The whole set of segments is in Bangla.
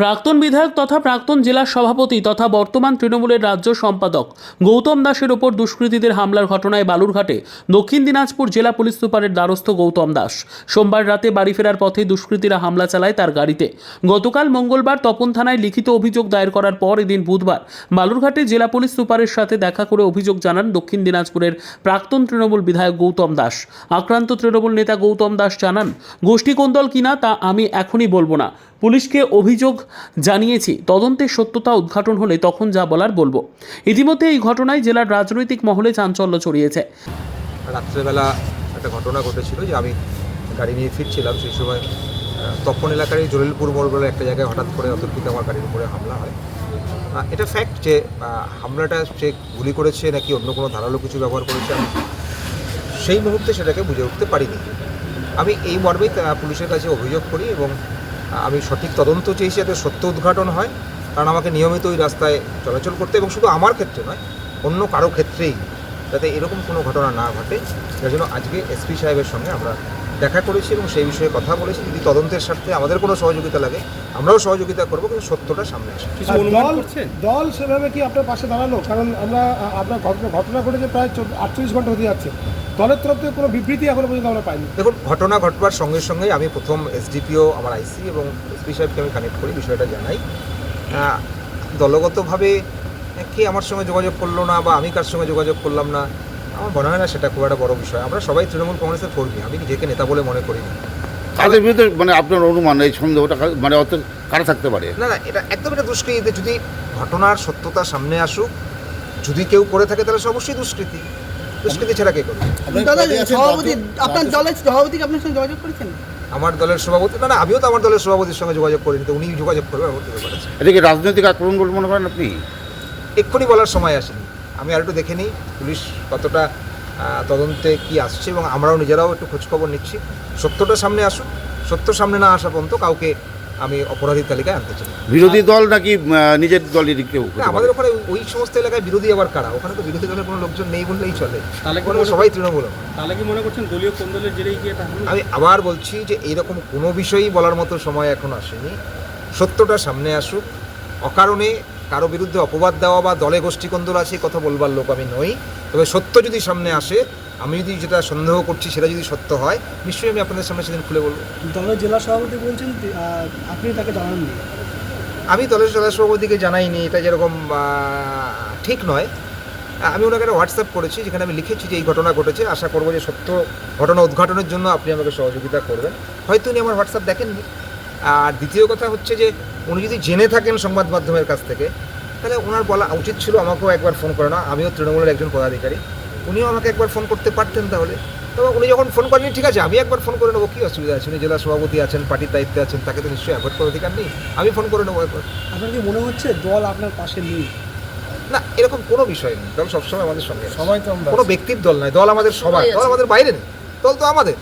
প্রাক্তন বিধায়ক তথা প্রাক্তন জেলা সভাপতি তথা বর্তমান তৃণমূলের রাজ্য সম্পাদক গৌতম দাসের ওপর দুষ্কৃতীদের হামলার ঘটনায় বালুরঘাটে দক্ষিণ দিনাজপুর জেলা পুলিশ সুপারের দ্বারস্থ গৌতম দাস। সোমবার রাতে বাড়ি ফেরার পথে দুষ্কৃতীরা হামলা চালায় তার গাড়িতে। গতকাল মঙ্গলবার তপন থানায় লিখিত অভিযোগ দায়ের করার পর এদিন বুধবার বালুরঘাটে জেলা পুলিশ সুপারের সাথে দেখা করে অভিযোগ জানান দক্ষিণ দিনাজপুরের প্রাক্তন তৃণমূল বিধায়ক গৌতম দাস। আক্রান্ত তৃণমূল নেতা গৌতম দাস জানান, গোষ্ঠী কোন্দল কিনা তা আমি এখনই বলব না। পুলিশকে অভিযোগ জানিয়েছি। তদন্তের সত্যতা উদ্ঘাটন হলে তখন যা বলার বলব। ইতিমধ্যে এই ঘটনায় জেলার রাজনৈতিক মহলে চাঞ্চল্য ছড়িয়েছে। রাত্রেবেলা একটা ঘটনা ঘটেছিল যে আমি গাড়ি নিয়ে ফিরছিলাম, সেই সময় তপন এলাকার এই জলিলপুর মোড় বলে একটা জায়গায় হঠাৎ করে অতর্কিত আমার গাড়ির উপরে হামলা হয়। এটা ফ্যাক্ট যে হামলাটা সে গুলি করেছে নাকি অন্য কোনো ধারালো কিছু ব্যবহার করেছে আমি সেই মুহূর্তে সেটাকে বুঝে উঠতে পারিনি। আমি এই মর্মেই পুলিশের কাছে অভিযোগ করি এবং আমি সঠিক তদন্ত চেয়েছি যাতে সত্য উদ্ঘাটন হয় কারণ আমাকে নিয়মিত ওই রাস্তায় চলাচল করতে এবং শুধু আমার ক্ষেত্রে নয় অন্য কারও ক্ষেত্রেই যাতে এরকম কোনো ঘটনা না ঘটে। যার জন্য আজকে এসপি সাহেবের সঙ্গে আমরা দেখা করেছি এবং সেই বিষয়ে কথা বলেছি। যদি তদন্তের স্বার্থে আমাদের কোনো সহযোগিতা লাগে আমরাও সহযোগিতা করব কিন্তু সত্যটা সামনে আসে দল দল সেভাবে কি আপনার পাশে দাঁড়াল? কারণ আমরা আপনার ঘটনা ঘটনা ঘটেছে প্রায় আটচল্লিশ ঘণ্টা হতে যাচ্ছে। দলের তরফ থেকে কোনো বিবৃতি এখনও পর্যন্ত আমরা পাইনি। দেখুন ঘটনা ঘটবার সঙ্গে সঙ্গে আমি প্রথম এসডিপিও আমার আইসি এবং এসপি সাহেবকে আমি কানেক্ট করি বিষয়টা জানাই। দলগতভাবে কে আমার সঙ্গে যোগাযোগ করল না বা আমি কার সঙ্গে যোগাযোগ করলাম না আমার মনে হয় না সেটা খুব একটা বড় বিষয়। আমরা সবাই তৃণমূল কংগ্রেসের কর্মী আমি নিজেকে নেতা বলে মনে করি না। কাদের বিরুদ্ধে মানে আপনার অনুমান এই সন্দেহটা মানে অত কারা থাকতে পারে? না না এটা একদম এটা দুষ্কৃতিতে যদি ঘটনার সত্যতা সামনে আসুক যদি কেউ করে থাকে তাহলে সে অবশ্যই দুষ্কৃতি। দুষ্কৃতি ছাড়া কে করবে? দাদা সভাপতি আপনার দলের সভাপতি আপনার সঙ্গে যোগাযোগ করেছেন? আমার দলের সভাপতি না না আমিও তো আমার দলের সভাপতির সঙ্গে যোগাযোগ করিনি তো উনি যোগাযোগ করবে আমার ব্যাপার আছে। এটা কি রাজনৈতিক আক্রমণ বলে মনে করেন আপনি? এক্ষুনি বলার সময় আসেনি। আমি আর একটু দেখে নিই পুলিশ কতটা তদন্তে কি আসছে এবং আমরাও নিজেরাও একটু খোঁজখবর নিচ্ছি। সত্যটা সামনে আসুক সত্য সামনে না আসা পর্যন্ত কাউকে আমি অপরাধী তালিকায় আনতে চাই। বিরোধী দল নাকি নিজের দলেরই কেউ আমাদের ওখানে ওই সমস্ত এলাকায় বিরোধী আবার কারা? ওখানে তো বিরোধী দলের কোনো লোকজন নেই বললেই চলে। তাহলে সবাই তৃণমূল। তাহলে কি মনে করছেন দলীয় কোন্দলের জেরেই কি এটা হামলা? আমি আবার বলছি যে এইরকম কোনো বিষয়ই বলার মতো সময় এখন আসেনি। সত্যটা সামনে আসুক। অকারণে কারও বিরুদ্ধে অপবাদ দেওয়া বা দলে গোষ্ঠীকন্দল আছে কথা বলবার লোক আমি নই। তবে সত্য যদি সামনে আসে আমি যদি যেটা সন্দেহ করছি সেটা যদি সত্য হয় নিশ্চয়ই আমি আপনাদের সামনে সেদিন খুলে বলব। দলের জেলা সভাপতি বলছেন আপনি তাকে জানাননি। আমি দলের সদস্য সভাপতিকে জানাইনি এটা যেরকম ঠিক নয়। আমি ওনাকে একটা হোয়াটসঅ্যাপ করেছি যেখানে আমি লিখেছি যে এই ঘটনা ঘটেছে আশা করব যে সত্য ঘটনা উদ্ঘাটনের জন্য আপনি আমাকে সহযোগিতা করবেন। হয়তো উনি আমার হোয়াটসঅ্যাপ দেখেননি। আর দ্বিতীয় কথা হচ্ছে যে উনি যদি জেনে থাকেন সংবাদ মাধ্যমের কাছ থেকে তাহলে ওনার বলা উচিত ছিল আমাকেও একবার ফোন করে না আমিও তৃণমূলের একজন পদাধিকারী। উনিও আমাকে একবার ফোন করতে পারতেন তাহলে। তবে উনি যখন ফোন করেনি ঠিক আছে আমি একবার ফোন করে নেব কী অসুবিধা আছে? উনি জেলা সভাপতি আছেন পার্টির দায়িত্বে আছেন তাকে তো নিশ্চয়ই অ্যাভয়েড করার অধিকার নেই। আমি ফোন করে নেব একবার। আপনার কি মনে হচ্ছে দল আপনার পাশে নেই? না এরকম কোনো বিষয় নেই। দল সবসময় আমাদের সঙ্গে। সবাই তো কোনো ব্যক্তির দল নয় দল আমাদের সবার। দল আমাদের বাইরে নেই। দল তো আমাদের।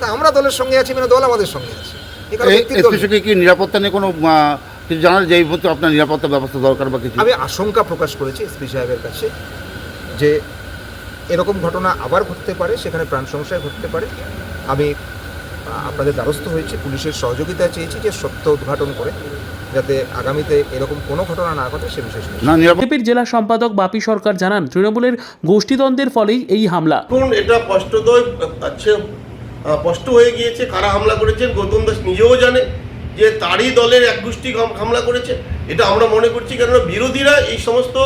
তা আমরা দলের সঙ্গে আছি মানে দল আমাদের সঙ্গে আছে। কি নিরাপত্তা নিয়ে কোনো কিছু জানার যে এই মুহূর্তে আপনার নিরাপত্তা ব্যবস্থা দরকার বা কিছু? আমি আশঙ্কা প্রকাশ করেছি এসপি সাহেবের কাছে যে এরকম ঘটনা আবার ঘটতে পারে সেখানে প্রাণ সংশয় ঘটতে পারে। আমি আপনাদের দ্বারস্থ হয়েছি পুলিশের সহযোগিতা চেয়েছি যে সত্য উদ্ঘাটন করে যাতে আগামীতে এরকম কোনো ঘটনা না ঘটে সে বিষয়ে শুনেছি। না নিরাপত্তা বিজেপির জেলা সম্পাদক বাপি সরকার জানান তৃণমূলের গোষ্ঠীদ্বন্দ্বের ফলেই এই হামলা। এটা স্পষ্টতই স্পষ্ট হয়ে গিয়েছে কারা হামলা করেছেন গৌতম দাস নিজেও জানে। যে তারই দলের এক গোষ্ঠী হামলা করেছে, এটা আমরা মনে করছি কেননা বিরোধীরা এই সমস্ত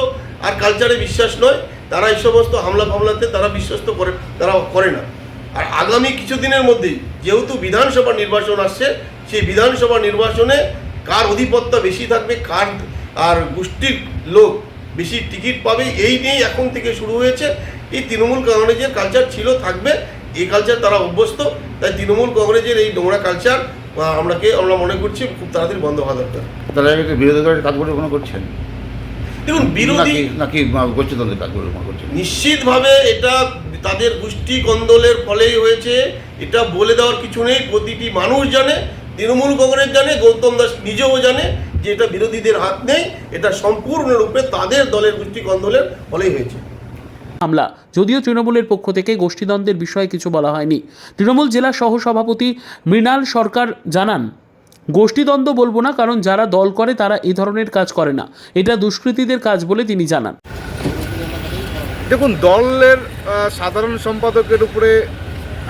আর কালচারে বিশ্বাস নয়, তারা এই সমস্ত হামলা ফামলাতে তারা বিশ্বস্ত করে, তারা করে না। আর আগামী কিছুদিনের মধ্যেই যেহেতু বিধানসভা নির্বাচন আসছে, সেই বিধানসভা নির্বাচনে কার অধিপত্য বেশি থাকবে, কার আর গোষ্ঠীর লোক বেশি টিকিট পাবে, এই নিয়েই এখন থেকে শুরু হয়েছে। এই তৃণমূল কংগ্রেসের কালচার ছিল, থাকবে, এই কালচার তারা অভ্যস্ত, তাই তৃণমূল কংগ্রেসের এই নোংরা কালচার আমরাকে আমরা মনে করছি খুব তাড়াতাড়ি বন্ধ হওয়া দরকার। তাহলে বিরোধী দলের কাজ বলে মনে করছেন? দেখুন বিরোধী নাকি গোষ্ঠীদ্বন্দ্বের কাজ বলে মনে করছেন? নিশ্চিতভাবে এটা তাদের গোষ্ঠী কন্দলের ফলেই হয়েছে। এটা বলে দেওয়ার কিছু নেই। প্রতিটি মানুষ জানে তৃণমূল কংগ্রেস জানে গৌতম দাস নিজেও জানে যে এটা বিরোধীদের হাত নেই। এটা সম্পূর্ণরূপে তাদের দলের গোষ্ঠী কন্দলের ফলেই হয়েছে। হামলা। যদিও তৃণমূলের পক্ষ থেকে গোষ্ঠীদ্বন্দ্বের বিষয়ে কিছু বলা হয়নি। তৃণমূল জেলা সহ সভাপতি মৃণাল সরকার জানান, গোষ্ঠীদ্বন্দ্ব বলব না, কারণ যারা দল করে তারা এই ধরনের কাজ করে না। এটা দুষ্কৃতীদের কাজ বলে তিনি জানান। দেখুন, দলের সাধারণ সম্পাদকের উপরে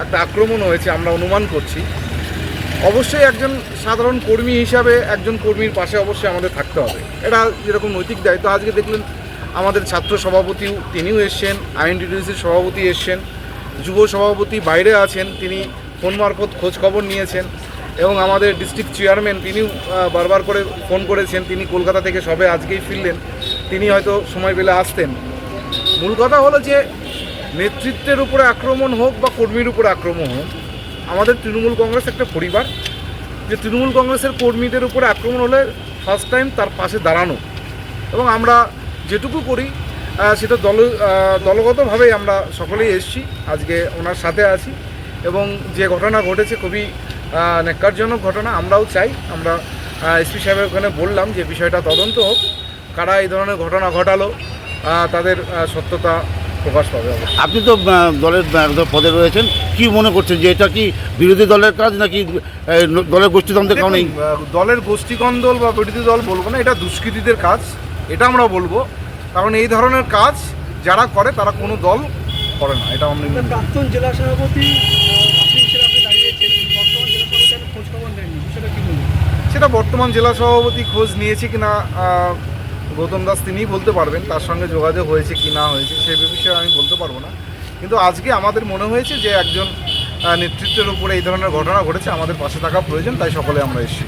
একটা আক্রমণ হয়েছে, আমরা অনুমান করছি। অবশ্যই একজন সাধারণ কর্মী হিসাবে একজন কর্মীর পাশে অবশ্যই আমাদের থাকতে হবে। এটা যেরকম নৈতিক দায়িত্ব, আজকে দেখলেন আমাদের ছাত্র সভাপতিও তিনিও এসছেন, আইএনটিডিসির সভাপতি এসছেন, যুব সভাপতি বাইরে আছেন, তিনি ফোন মারফত খবর নিয়েছেন এবং আমাদের ডিস্ট্রিক্ট চেয়ারম্যান তিনিও বারবার করে ফোন করেছেন, তিনি কলকাতা থেকে সবে আজকেই ফিরলেন, তিনি হয়তো সময় পেলে আসতেন। মূল কথা হলো যে, নেতৃত্বের উপরে আক্রমণ হোক বা কর্মীর উপরে আক্রমণ হোক, আমাদের তৃণমূল কংগ্রেস একটা পরিবার। যে তৃণমূল কংগ্রেসের কর্মীদের উপরে আক্রমণ হলে ফার্স্ট টাইম তার পাশে দাঁড়ানো। এবং আমরা যেটুকু করি সেটা দল দলগতভাবেই আমরা সকলেই এসেছি আজকে ওনার সাথে আছি এবং যে ঘটনা ঘটেছে খুবই ন্যাক্কারজনক ঘটনা আমরাও চাই আমরা এসপি সাহেবের ওখানে বললাম যে বিষয়টা তদন্ত হোক কারা এই ধরনের ঘটনা ঘটালো তাদের সত্যতা প্রকাশ পাবে আপনি তো দলের পদে রয়েছেন কি মনে করছেন যে এটা কি বিরোধী দলের কাজ নাকি দলের গোষ্ঠীদ্বন্দ্বের কারণেই আহ, দলের গোষ্ঠীকন্দল বা বিরোধী দল বলব না এটা দুষ্কৃতীদের কাজ এটা আমরা বলব। কারণ এই ধরনের কাজ যারা করে তারা কোনো দল করে না। এটা আমরা প্রাক্তন জেলা সভাপতি সেটা বর্তমান জেলা সভাপতি খোঁজ নিয়েছে কিনা গৌতম দাস তিনিই বলতে পারবেন তার সঙ্গে যোগাযোগ হয়েছে কি না হয়েছে সে বিষয়ে আমি বলতে পারব না। কিন্তু আজকে আমাদের মনে হয়েছে যে একজন নেতৃত্বের উপরে এই ধরনের ঘটনা ঘটেছে আমাদের পাশে থাকা প্রয়োজন তাই সকলে আমরা এসেছি।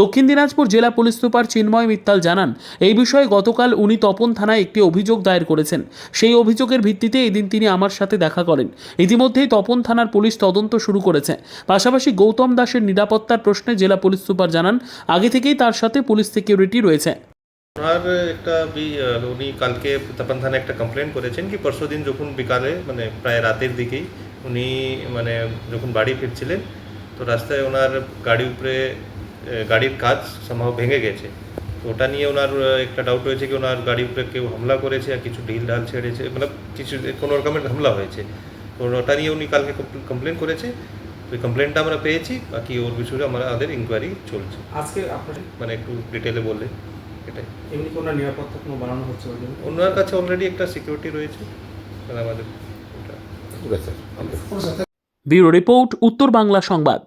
দক্ষিণ দিনাজপুর জেলা পুলিশ সুপার চিন্ময় মিত্তাল জানান, এই বিষয়ে গতকাল উনি তপন থানায় একটি অভিযোগ দায়ের করেছেন। সেই অভিযোগের ভিত্তিতে এদিন তিনি আমার সাথে দেখা করেন। ইতিমধ্যেই তপন থানার পুলিশ তদন্ত শুরু করেছে। পাশাপাশি গৌতম দাসের নিরাপত্তার প্রশ্নে জেলা পুলিশ সুপার জানান, আগে থেকেই তার সাথে পুলিশ সিকিউরিটি রয়েছে। ওনার একটা উনি কালকে তপন থানায় একটা কমপ্লেন করেছেন কি পরশু দিন যখন বিকালে মানে প্রায় রাতের দিকেই উনি মানে যখন বাড়ি ফিরছিলেন, তো রাস্তায় ওনার গাড়ির উপরে গাড়ির কাজ সম্ভব ভেঙে গেছে। তো ওটা নিয়ে ওনার একটা ডাউট হয়েছে কি ওনার গাড়ির উপরে কেউ হামলা করেছে আর কিছু ঢিল ঢাল ছেড়েছে মানে কিছু কোনো রকমের হামলা হয়েছে। তো ওটা নিয়ে উনি কালকে কমপ্লেন করেছে। ওই কমপ্লেনটা আমরা পেয়েছি বাকি ওর বিষয়ে আমরা আমাদের ইনকোয়ারি চলছে। আজকে আপনার মানে একটু ডিটেলে বললে এটাই। এমনি কোনো নিরাপত্তা কোনো বাড়ানো হচ্ছে ওই জন্য ওনার কাছে অলরেডি একটা সিকিউরিটি রয়েছে। মানে আমাদের ওটা। ব্যুরো রিপোর্ট উত্তর বাংলা সংবাদ।